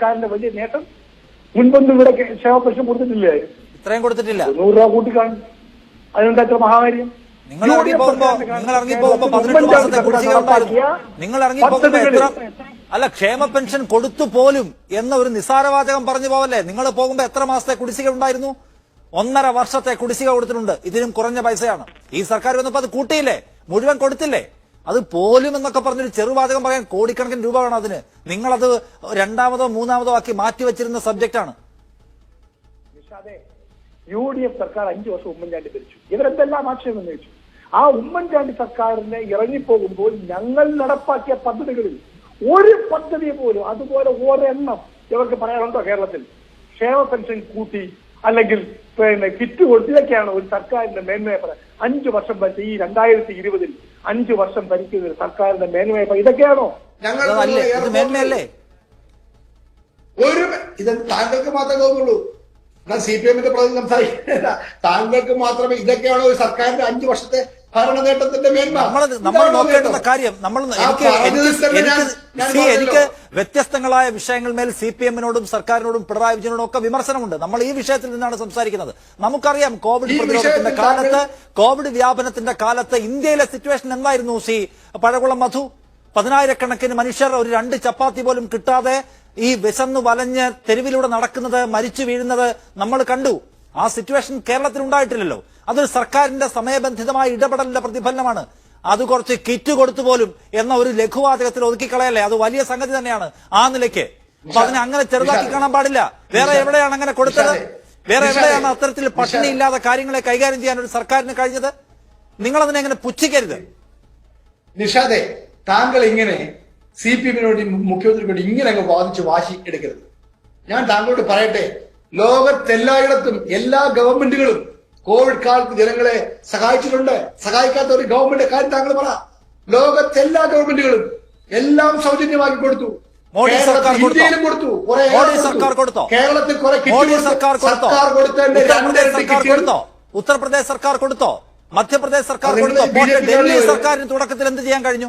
സർക്കാരിന്റെ വലിയ നേട്ടം മുൻപൊന്നും ഇവിടെ ക്ഷേമപ്രശ്നം കൊടുത്തിട്ടില്ലായിരുന്നു കൊടുത്തിട്ടില്ലേ? ഇത്രയും കൊടുത്തിട്ടില്ല. നൂറ് രൂപ കൂട്ടിക്കാണും. അതിനെന്താ ഇത്ര മഹാകാര്യം? നിങ്ങൾ ഇറങ്ങി പോകുമ്പോ നിങ്ങൾ ഇറങ്ങി പോകുമ്പോ പതിനെട്ട് മാസത്തെ കുടിശ്ശിക ഉണ്ടായിരുന്നു നിങ്ങൾ ഇറങ്ങി പോകുമ്പോ എത്ര അല്ല ക്ഷേമ പെൻഷൻ കൊടുത്തു പോലും എന്ന ഒരു നിസാരവാചകം പറഞ്ഞു പോവല്ലേ? നിങ്ങൾ പോകുമ്പോ എത്ര മാസത്തെ കുടിശ്ശിക ഉണ്ടായിരുന്നു? ഒന്നര വർഷത്തെ കുടിശ്ശിക കൊടുത്തിട്ടുണ്ട്. ഇതിനും കുറഞ്ഞ പൈസയാണ്. ഈ സർക്കാർ വന്നപ്പോ അത് കൂട്ടിയില്ലേ? മുഴുവൻ കൊടുത്തില്ലേ? അത് പോലും എന്നൊക്കെ പറഞ്ഞൊരു ചെറുവാചകം പറയാൻ കോടിക്കണക്കിന് രൂപ വേണം അതിന്. നിങ്ങളത് രണ്ടാമതോ മൂന്നാമതോ ആക്കി മാറ്റിവെച്ചിരുന്ന സബ്ജക്റ്റാണ്. യു ഡി എഫ് സർക്കാർ അഞ്ചു വർഷം ഉമ്മൻചാണ്ടി ഭരിച്ചു. ഇവരെന്തെല്ലാം ആക്ഷേപം ഉന്നയിച്ചു? ആ ഉമ്മൻചാണ്ടി സർക്കാരിനെ ഇറങ്ങിപ്പോകുമ്പോൾ ഞങ്ങൾ നടപ്പാക്കിയ പദ്ധതികളിൽ ഒരു പദ്ധതി പോലും അതുപോലെ ഒരെണ്ണം ഇവർക്ക് പറയാനുണ്ടോ കേരളത്തിൽ? ക്ഷേമ പെൻഷൻ കൂട്ടി അല്ലെങ്കിൽ പിന്നെ കിറ്റ് കൊടുത്തിലൊക്കെയാണ് ഒരു സർക്കാരിന്റെ മേന്മയെ പറയാം അഞ്ചു വർഷം ഭരിച്ച ഈ രണ്ടായിരത്തി ഇരുപതിൽ അഞ്ചു വർഷം ഭരിക്കുന്ന ഒരു സർക്കാരിന്റെ മേന്മയപ്പ ഇതൊക്കെയാണോ? ഞങ്ങൾ മേന്മയല്ലേ? ഒരു ഇത് താങ്കൾക്ക് മാത്രമേ തോന്നുള്ളൂ. എന്നാൽ സി പി എമ്മിന്റെ പ്രതിനിധി സംസാരിക്കുന്നില്ല. താങ്കൾക്ക് മാത്രമേ ഇതൊക്കെയാണോ ഒരു സർക്കാരിന്റെ അഞ്ചു വർഷത്തെ മേന്മ. നമ്മൾ നോക്കേണ്ടുന്ന കാര്യം. നമ്മൾ എനിക്ക് എനിക്ക്. വ്യത്യസ്തങ്ങളായ വിഷയങ്ങൾ മേൽ സി പി എമ്മിനോടും സർക്കാരിനോടും പിണറായി വിജയനോടും ഒക്കെ വിമർശനമുണ്ട്. നമ്മൾ ഈ വിഷയത്തിൽ നിന്നാണ് സംസാരിക്കുന്നത്. നമുക്കറിയാം കോവിഡ് പ്രതിരോധത്തിന്റെ കാലത്ത് കോവിഡ് വ്യാപനത്തിന്റെ കാലത്ത് ഇന്ത്യയിലെ സിറ്റുവേഷൻ എന്തായിരുന്നു സി? പഴകുളം മധു പതിനായിരക്കണക്കിന് മനുഷ്യർ ഒരു രണ്ട് ചപ്പാത്തി പോലും കിട്ടാതെ ഈ വിശന്നു വലഞ്ഞ് തെരുവിലൂടെ നടക്കുന്നത് മരിച്ചു വീഴുന്നത് നമ്മൾ കണ്ടു. ആ സിറ്റുവേഷൻ കേരളത്തിൽ ഉണ്ടായിട്ടില്ലല്ലോ അതൊരു സർക്കാരിന്റെ സമയബന്ധിതമായ ഇടപെടലിന്റെ പ്രതിഫലനമാണ്. അത് കുറച്ച് കിറ്റ് കൊടുത്തു പോലും എന്ന ഒരു ലഘുവാചകത്തിൽ ഒതുക്കിക്കളയല്ലേ? അത് വലിയ സംഗതി തന്നെയാണ് ആ നിലയ്ക്ക്. അപ്പൊ അതിനെ അങ്ങനെ ചെറുതാക്കി കാണാൻ പാടില്ല. വേറെ. എവിടെയാണ് അങ്ങനെ കൊടുത്തത്? വേറെ. എവിടെയാണ് അത്തരത്തിൽ പട്ടിണി ഇല്ലാതെ കാര്യങ്ങളെ കൈകാര്യം ചെയ്യാൻ ഒരു സർക്കാരിന് കഴിഞ്ഞത്? നിങ്ങൾ അതിനെ അങ്ങനെ പുച്ഛിക്കരുത്. നിഷാദെ താങ്കൾ ഇങ്ങനെ സി പി എമ്മിനോട് വേണ്ടി ഇങ്ങനെ അങ്ങ് വാദിച്ച് വാശി എടുക്കരുത്. ഞാൻ താങ്കളോട് പറയട്ടെ ലോകത്തെല്ലായിടത്തും എല്ലാ ഗവൺമെന്റുകളും കോവിഡ് കാലത്ത് ജനങ്ങളെ സഹായിച്ചിട്ടുണ്ട്. സഹായിക്കാത്ത ഒരു ഗവൺമെന്റ് കാര്യം താങ്കൾ പറ. ലോകത്തെല്ലാ ഗവൺമെന്റുകളും എല്ലാം സൗജന്യമാക്കി കൊടുത്തു. മോഡി സർക്കാർ ഇന്ത്യയിലും കൊടുത്തു. മോഡി സർക്കാർ കൊടുത്തോ? കേരളത്തിൽ കുറെ മോഡി. സർക്കാർ കൊടുത്തോ? ഉത്തർപ്രദേശ് സർക്കാർ കൊടുത്തോ? മധ്യപ്രദേശ് സർക്കാർ കൊടുത്തോ? ഡൽഹി സർക്കാരിന് തുടക്കത്തിൽ എന്ത് ചെയ്യാൻ കഴിഞ്ഞു?